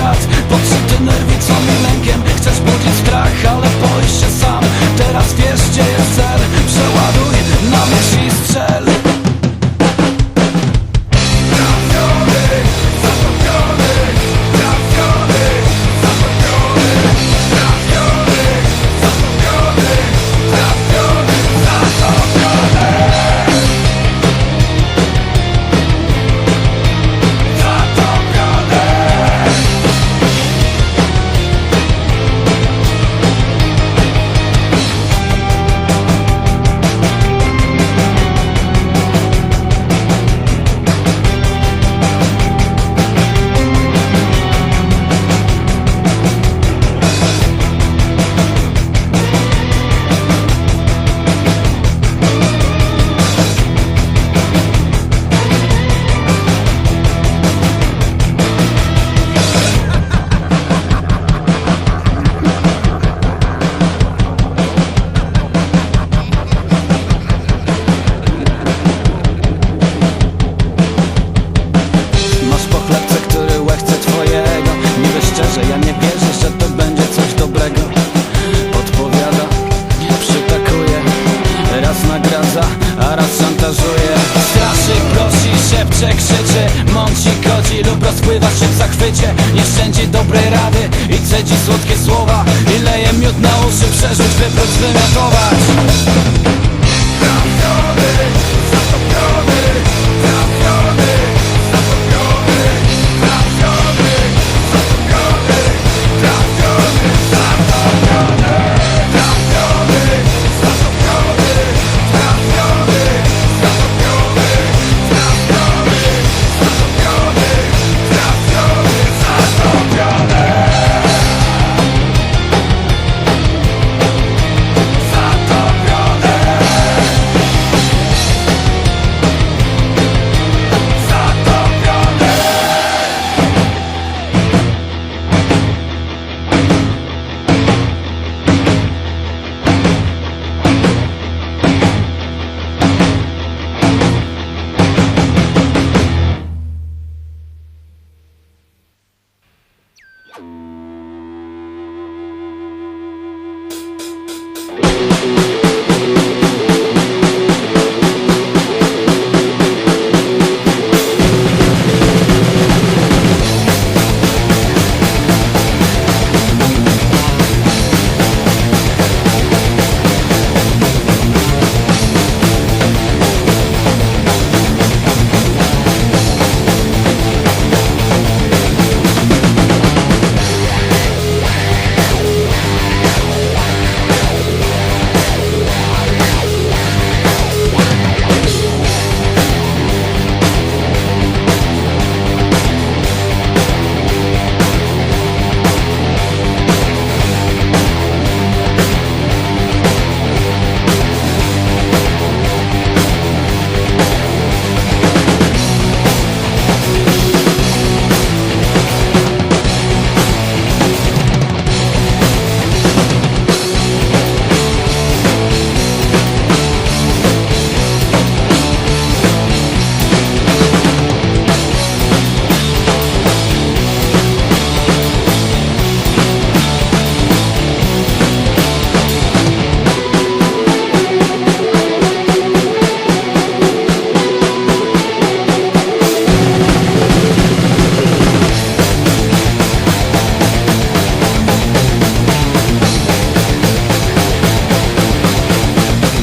świat. Potrzebne nerwy, co zmusza, a raz szantażuje. Straszy, prosi, szepcze, krzyczy. Mąci, kodzi lub rozpływa się w zachwycie. Nie szczędzi dobrej rady i cedzi słodkie słowa. I leje miód na uszy, przerzuć, wyprócz, wymiakować